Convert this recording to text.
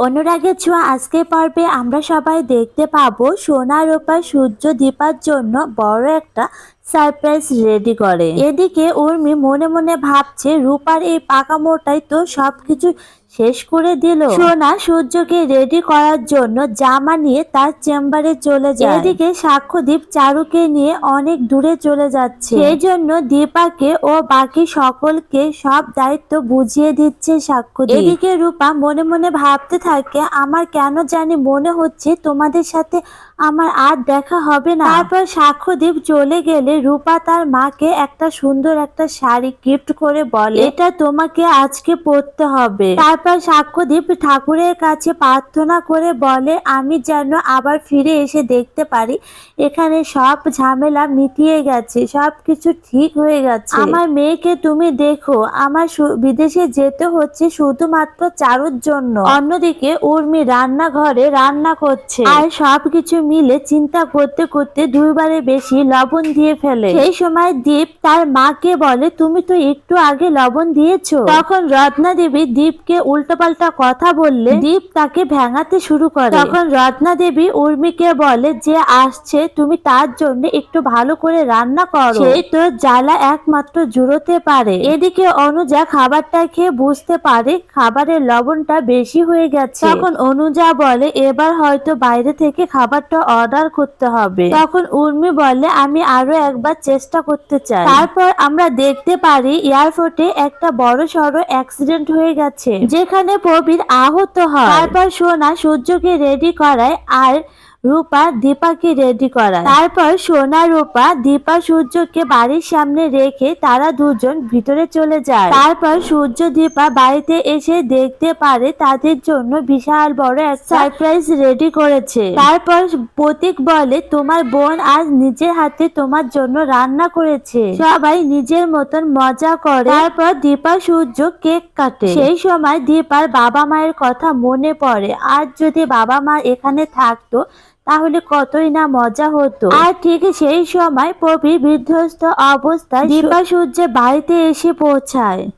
অনুরাগের ছোঁয়া আজকে পর্বে আমরা সবাই দেখতে পাবো। সোনা, রূপা, সূর্য, দীপার জন্য বড় একটা সারপ্রাইজ রেডি করে। এদিকে উর্মি মনে মনে ভাবছে, রূপার এই পাকা মোটাই তো সবকিছু শেষ করে দিল। সোনা সূর্যকে রেডি করার জন্য জামা নিয়ে তার চেম্বারে চলে যায়। এদিকে সাক্ষ্যদীপ চারুকে নিয়ে অনেক দূরে চলে যাচ্ছে। সেই জন্য দীপাকে ও বাকি সকলকে সব দায়িত্ব বুঝিয়ে দিচ্ছে সাক্ষ্যদীপ। এদিকে রূপা মনে মনে ভাবতে থাকে, আমার কেন জানি মনে হচ্ছে তোমাদের সাথে আমার আর দেখা হবে না। তারপর সাক্ষ্যদীপ চলে গেলে রূপা তার মাকে একটা সুন্দর একটা শাড়ি গিফট করে বলে, এটা তোমাকে আজকে পরতে হবে। তারপর সাক্ষ্যদীপ ঠাকুরের কাছে প্রার্থনা করে বলে, আমি যেন আবার ফিরে এসে দেখতে পারি। এখানে সব ঝামেলা মিটিয়ে গেছে সব কিছু ঠিক হয়ে গেছে। আমার মেয়েকে তুমি দেখো, আমার বিদেশে যেতে হচ্ছে শুধুমাত্র চারুর জন্য। অন্যদিকে উর্মি রান্নাঘরে রান্না করছে। আর সবকিছু মিলে চিন্তা করতে করতে দুইবারে বেশি লবণ দিয়ে সেই সময় দীপ তার মাকে বলে, তুমি তো একটু আগে লবণ দিয়েছ। তখন রত্না দেবী দীপকে উল্টোপাল্টা কথা বললে, দীপ তাকে ভেঙাতে শুরু করে। তখন রত্না দেবী উর্মিকে বলে, যে আসছে, তুমি তার জন্য একটু ভালো করে রান্না করো। সেই তো জ্বালা একমাত্র জুড়োতে পারে। এদিকে অনুজা খাবারটা খেয়ে বুঝতে পারে খাবারের লবণটা বেশি হয়ে গেছে। তখন অনুজা বলে, এবার হয়তো বাইরে থেকে খাবারটা অর্ডার করতে হবে। তখন উর্মি বলে, আমি আরও একবার চেষ্টা করতে চাই। তারপর আমরা দেখতে পারি এয়ারপোর্টে একটা বড় সড়ো অ্যাক্সিডেন্ট হয়ে গেছে। যেখানে প্রবীর আহত হয়। তারপর সোনা সূর্যকে রেডি করায় আর রূপা দীপাকে রেডি করায়। তারপর সোনা, রূপা, দীপা, সূর্যকে বাড়ির সামনে রেখে তারা দুজন ভিতরে চলে যায়। তারপর সূর্য, দীপা বাড়িতে এসে দেখতে পারে তাদের জন্য বিশাল বড় এক সারপ্রাইজ রেডি করেছে। তারপর প্রতীক বলে, তোমার বোন আজ নিজের হাতে তোমার জন্য রান্না করেছে। সবাই নিজের মতন মজা করে। তারপর দীপা, সূর্য কেক কাটে। সেই সময় দীপার বাবা মায়ের কথা মনে পড়ে। আর যদি বাবা মা এখানে থাকতো তাহলে কতই না মজা হতো। আর ঠিক সেই সময় প্রবীর বিধ্বস্ত অবস্থায় দীপা সূর্যের বাড়িতে এসে পৌঁছায়।